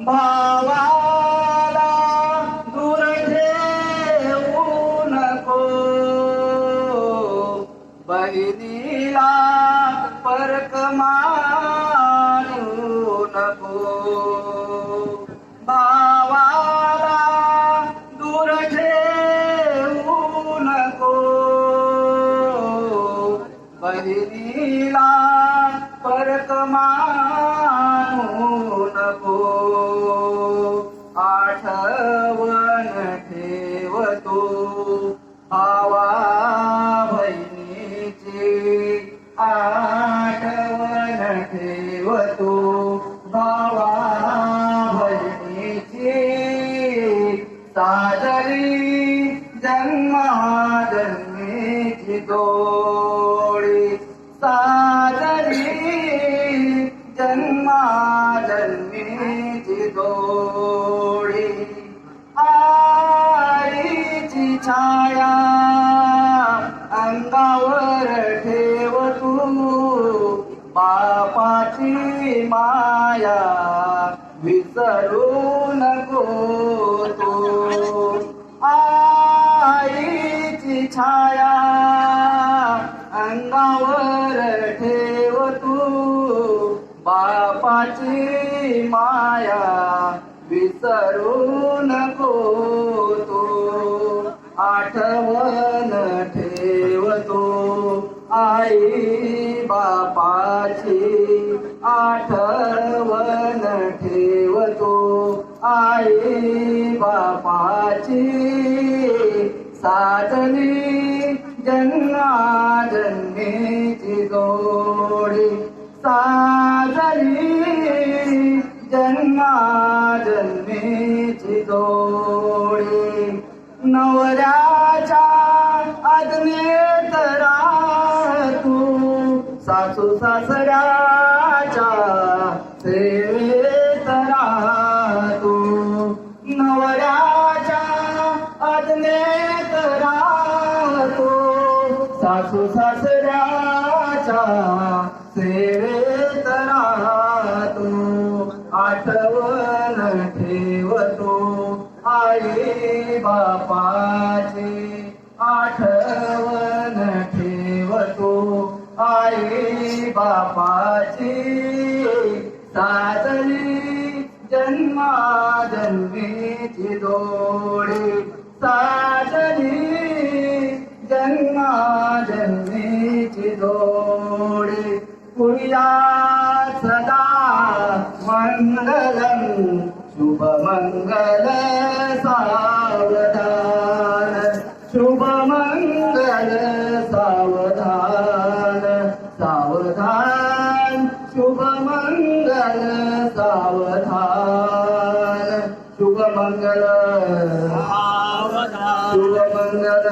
भावाला दूर ठेवू नको. बहिणीला परक मानू नको. भावाला दूर ठेवू नको. बहिणीला परत मानू नको आठवण ठेवतो. आवा बहिणीची आठवण ठेवतो. भावा बहिणीची साजरी जन्माजन्मीची जोडी जन्माजन्मीची जोडी आईची छाया अंगावर ठेव तू बापाची माया विसरू नको तू आईची छाया बापाची माया विसरू नको तू. आठवण ठेवतो आई बापाची आठवण ठेवतो आई बापाची सातनी जन्मा जन्मेची जोडी. सा जन्मा जन्मेची जोडी. नवऱ्याच्या आज्ञेत राह तू सासू सासऱ्याच्या सेवेत राह तू नवऱ्याच्या आज्ञेत राह तू सासू सासऱ्याच्या सेवे ठेवतो आई बापाचे आठवण ठेवतो. आई बापाची साजली जन्माजन्मीची डोळे साजली जन्माजन्मीची डोळे पुया सदा मंगलम शुभ मंगल सावधान। शुभ मंगल सावधान। सावधान शुभ मंगल सावधान शुभ मंगल शुभ मंगल